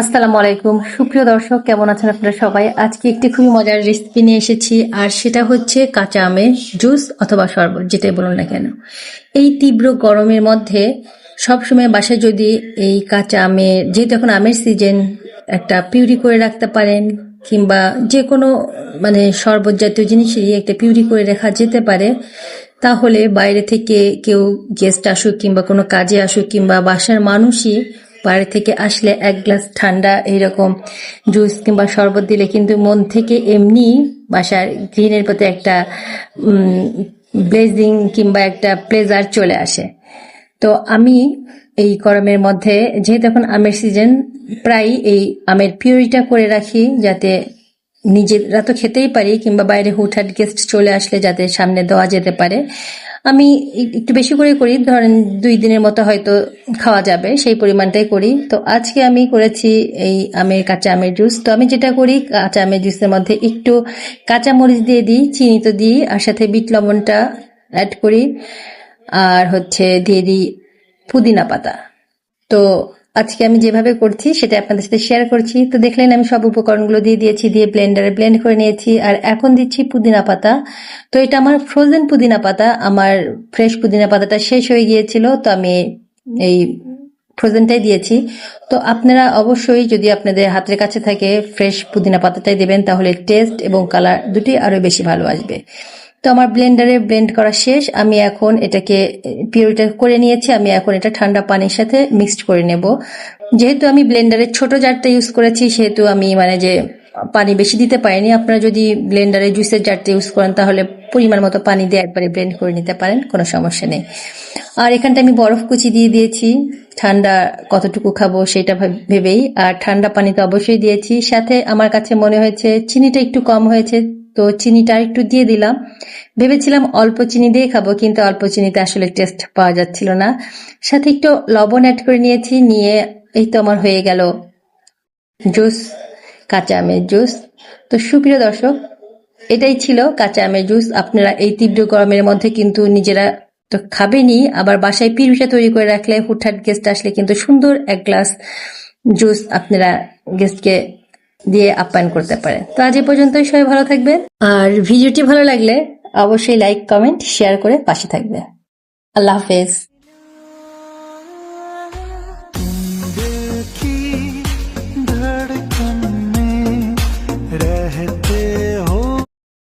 আসসালামু আলাইকুম। সুপ্রিয় দর্শক, কেমন আছেন আপনারা সবাই? আজকে একটি খুবই মজার রেসিপি নিয়ে এসেছি, আর সেটা হচ্ছে কাঁচা আমের জুস অথবা শরবত, যেটাই বলুন না কেন। এই তীব্র গরমের মধ্যে সবসময় বাসায় যদি এই কাঁচা আমের, যেহেতু এখন আমের সিজন একটা পিউরি করে রাখতে পারেন, কিংবা যে কোনো মানে শরবত জাতীয় জিনিসেরই একটা পিউরি করে রাখা যেতে পারে, তাহলে বাইরে থেকে কেউ গেস্ট আসুক কিংবা কোনো কাজে আসুক কিংবা বাসার মানুষই বাইরে থেকে আসলে এক গ্লাস ঠান্ডা এইরকম জুস কিংবা শরবত দিলে কিন্তু মন থেকে এমনি বাসার গৃহিণীর প্রতি একটা ব্লেজিং কিংবা একটা প্লেজার চলে আসে। তো আমি এই গরমের মধ্যে, যেহেতু এখন আমের সিজন প্রায় এই আমের পিউরিটা করে রাখি যাতে নিজেরা তো খেতেই পারি কিংবা বাইরে হুটহাট গেস্ট চলে আসলে যাতে সামনে দেওয়া যেতে পারে। আমি একটু বেশি করে করি। ধরেন দুই দিনের মতো হয়তো খাওয়া যাবে, সেই পরিমাণটাই করি। তো আজকে আমি করেছি এই আমের কাঁচা আমের জুস। তো আমি যেটা করি, কাঁচা আমের জুসের মধ্যে একটু কাঁচা মরিচ দিয়ে দিই, চিনি তো দিই, আর সাথে বিট লবণটা অ্যাড করি। আর হচ্ছে দিয়ে দিই পুদিনা পাতা। তো আজকে আমি যেভাবে করছি সেটা আপনাদের সাথে শেয়ার করছি। তো দেখলেন আমি সব উপকরণগুলো দিয়ে দিয়েছি, দিয়ে ব্লেন্ডারে ব্লেন্ড করে নিয়েছি, আর এখন দিচ্ছি পুদিনা পাতা। তো এটা আমার ফ্রোজেন পুদিনা পাতা। আমার ফ্রেশ পুদিনা পাতাটা শেষ হয়ে গিয়েছিল, তো আমি এই ফ্রোজেনটাই দিয়েছি। তো আপনারা অবশ্যই যদি আপনাদের হাতের কাছে থাকে ফ্রেশ পুদিনা পাতাটাই দেবেন, তাহলে টেস্ট এবং কালার দুটি আরও বেশি ভালো আসবে। তো আমার ব্লেন্ডারে ব্লেন্ড করা শেষ। আমি এখন এটাকে, পিউরিটা করে নিয়েছি। আমি এখন এটা ঠান্ডা পানির সাথে মিক্সড করে নেব। যেহেতু আমি ব্লেন্ডারের ছোট জারটা ইউজ করেছি, সেহেতু আমি মানে যে পানি বেশি দিতে পারিনি, আপনারা যদি ব্লেন্ডারে জুসের জারটা ইউজ করেন, তাহলে পরিমাণ মতো পানি দিয়ে একবারে ব্লেন্ড করে নিতে পারেন, কোনো সমস্যা নেই। আর এখানটা আমি বরফ কুচি দিয়ে দিয়েছি। ঠান্ডা কতটুকু খাব সেটা ভাব- ভেবেই। আর ঠান্ডা পানি তো অবশ্যই দিয়েছি। সাথে আমার কাছে মনে হয়েছে, চিনিটা একটু কম হয়েছে তো চিনিটা একটু দিয়ে দিলাম। ভেবেছিলাম অল্প চিনি দিয়ে খাব, কিন্তু অল্প চিনিতে আসলে টেস্ট পাওয়া যাচ্ছিল না। সাথে একটু লবণ অ্যাড করে নিয়েছি, নিয়ে এই তো আমার হয়ে গেল জুস কাঁচা আমের জুস তো সুপ্রিয় দর্শক, এটাই ছিল কাঁচা আমের জুস আপনারা এই তীব্র গরমের মধ্যে কিন্তু নিজেরা তো খাবেনই, আবার বাসায় পিরুষা তৈরি করে রাখলে হুটহাট গেস্ট আসলে কিন্তু সুন্দর এক গ্লাস জুস আপনারা গেস্টকে দিয়ে আপ্যায়ন করতে পারে। তো আজ এ পর্যন্তই, সবাই ভালো থাকবে। আর ভিডিওটি ভালো লাগলে অবশ্যই লাইক কমেন্ট শেয়ার করে পাশে থাকবে। আল্লাহ হাফেজ।